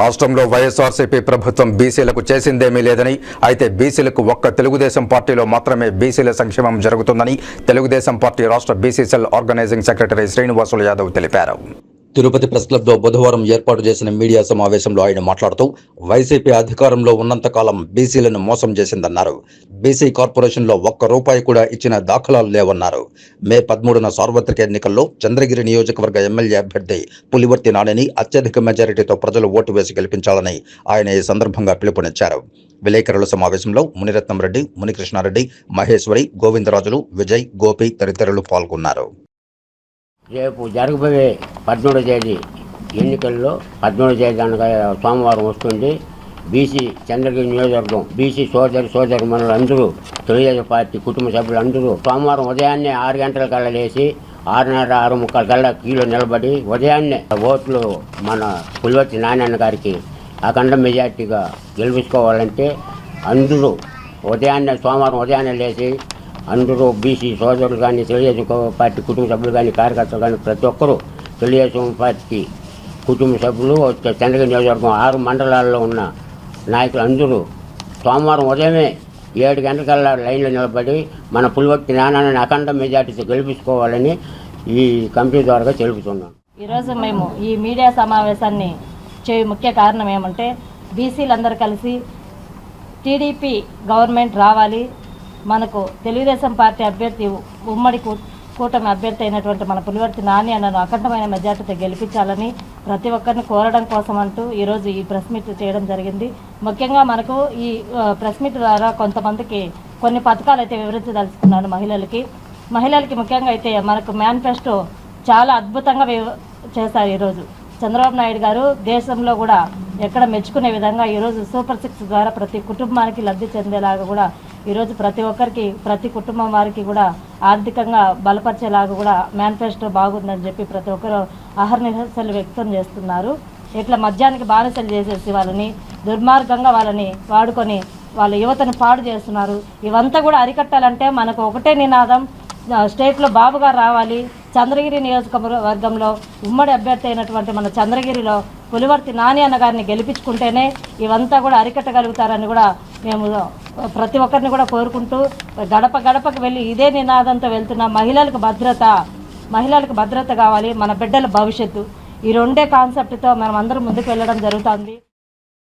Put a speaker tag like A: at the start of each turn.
A: రాష్ట్రంలో వైఎస్ఆర్సీపీ ప్రభుత్వం బీసీలకు చేసిందేమీ లేదని అయితే బీసీలకు ఒక్క తెలుగుదేశం పార్టీలో మాత్రమే బీసీల సంక్షేమం జరుగుతుందని తెలుగుదేశం పార్టీ రాష్ట్ర BC cell organizing secretary Srinivasulu Yadav తెలిపారు. తిరుపతి ప్రెస్ క్లబ్లో బుధవారం ఏర్పాటు చేసిన మీడియా సమావేశంలో ఆయన మాట్లాడుతూ వైసీపీ అధికారంలో ఉన్నంతకాలం బీసీలను మోసం చేసిందన్నారు. బీసీ కార్పొరేషన్లో ఒక్క రూపాయి కూడా ఇచ్చిన దాఖలాలు లేవన్నారు. మే పదమూడున సార్వత్రిక ఎన్నికల్లో చంద్రగిరి నియోజకవర్గ ఎమ్మెల్యే అభ్యర్థి పులివర్తి నాణిని అత్యధిక మెజారిటీతో ప్రజలు ఓటు వేసి గెలిపించాలని ఆయన ఈ సందర్భంగా పిలుపునిచ్చారు. విలేకరుల సమావేశంలో మునిరత్నం రెడ్డి మునికృష్ణారెడ్డి మహేశ్వరి గోవిందరాజులు విజయ్ గోపి తదితరులు పాల్గొన్నారు.
B: రేపు జరగబోయే పద్మూడో తేదీ ఎన్నికల్లో పద్మూడో తేదీ అనగా సోమవారం వస్తుంది. బీసీ చంద్రగిరి నియోజకవర్గం బీసీ సోదరి సోదరి మనులు అందరూ తెలుగుదేశం పార్టీ కుటుంబ సభ్యులు అందరూ సోమవారం ఉదయాన్నే ఆరు గంటల కల్లా లేచి ఆరున్నర ఆరు ముక్కల కల్లా కీలో నిలబడి ఉదయాన్నే ఓట్లు మన పులివర్తి నారాయణ గారికి అఖండ మెజార్టీగా గెలిపించుకోవాలంటే అందరూ ఉదయాన్నే సోమవారం ఉదయాన్నే లేచి అందరూ బీసీ సోదరులు కానీ తెలుగుదేశం పార్టీ కుటుంబ సభ్యులు కానీ కార్యకర్తలు కానీ ప్రతి ఒక్కరూ తెలుగుదేశం పార్టీ కుటుంబ సభ్యులు చంద్రగిరి నియోజకవర్గం ఆరు మండలాల్లో ఉన్న నాయకులు అందరూ సోమవారం ఉదయమే ఏడు గంటలకల్లా లైన్లో నిలబడి మన పులివర్తి నానాన్ని అఖండ మెజార్టీతో గెలిపించుకోవాలని ఈ కమిటీ ద్వారా తెలుపుతున్నాం.
C: ఈరోజు మేము ఈ మీడియా సమావేశాన్ని చే ముఖ్య కారణం ఏమంటే బీసీలందరూ కలిసి టీడీపీ గవర్నమెంట్ రావాలి మనకు తెలుగుదేశం పార్టీ అభ్యర్థి ఉమ్మడి కూటమి అభ్యర్థి అయినటువంటి మన పులివర్తి నాని అన్నను అఖండమైన మెజార్టీతో గెలిపించాలని ప్రతి ఒక్కరిని కోరడం కోసం అంటూ ఈరోజు ఈ ప్రెస్ మీట్ చేయడం జరిగింది. ముఖ్యంగా మనకు ఈ ప్రెస్ మీట్ ద్వారా కొంతమందికి కొన్ని పథకాలు అయితే వివరించదలుచుకున్నాను మహిళలకి. మహిళలకి ముఖ్యంగా అయితే మనకు మేనిఫెస్టో చాలా అద్భుతంగా చేశారు ఈరోజు చంద్రబాబు నాయుడు గారు దేశంలో కూడా ఎక్కడ మెచ్చుకునే విధంగా ఈరోజు సూపర్ సిక్స్ ద్వారా ప్రతి కుటుంబానికి లబ్ధి చెందేలాగా కూడా ఈరోజు ప్రతి ఒక్కరికి ప్రతి కుటుంబం వారికి కూడా ఆర్థికంగా బలపరిచేలాగా కూడా మేనిఫెస్టో బాగుందని చెప్పి ప్రతి ఒక్కరు అహర్నిశలు వ్యక్తం చేస్తున్నారు. ఇట్లా మద్యానికి బానిసలు చేసేసి వాళ్ళని దుర్మార్గంగా వాళ్ళని వాడుకొని వాళ్ళ యువతను పాడు చేస్తున్నారు. ఇవంతా కూడా అరికట్టాలంటే మనకు ఒకటే నినాదం స్టేట్లో బాబు గారు రావాలి. చంద్రగిరి నియోజకవర్గంలో ఉమ్మడి అభ్యర్థి అయినటువంటి మన చంద్రగిరిలో పులివర్తి నాని అన్న గారిని గెలిపించుకుంటేనే ఇవంతా కూడా అరికట్టగలుగుతారని కూడా మేము ప్రతి ఒక్కరిని కూడా కోరుకుంటూ గడప గడపకు వెళ్ళి ఇదే నినాదంతో వెళ్తున్న మహిళలకు భద్రత మహిళలకు భద్రత కావాలి మన బిడ్డల భవిష్యత్తు. ఈ రెండే కాన్సెప్ట్తో మనం అందరం ముందుకు వెళ్ళడం జరుగుతుంది.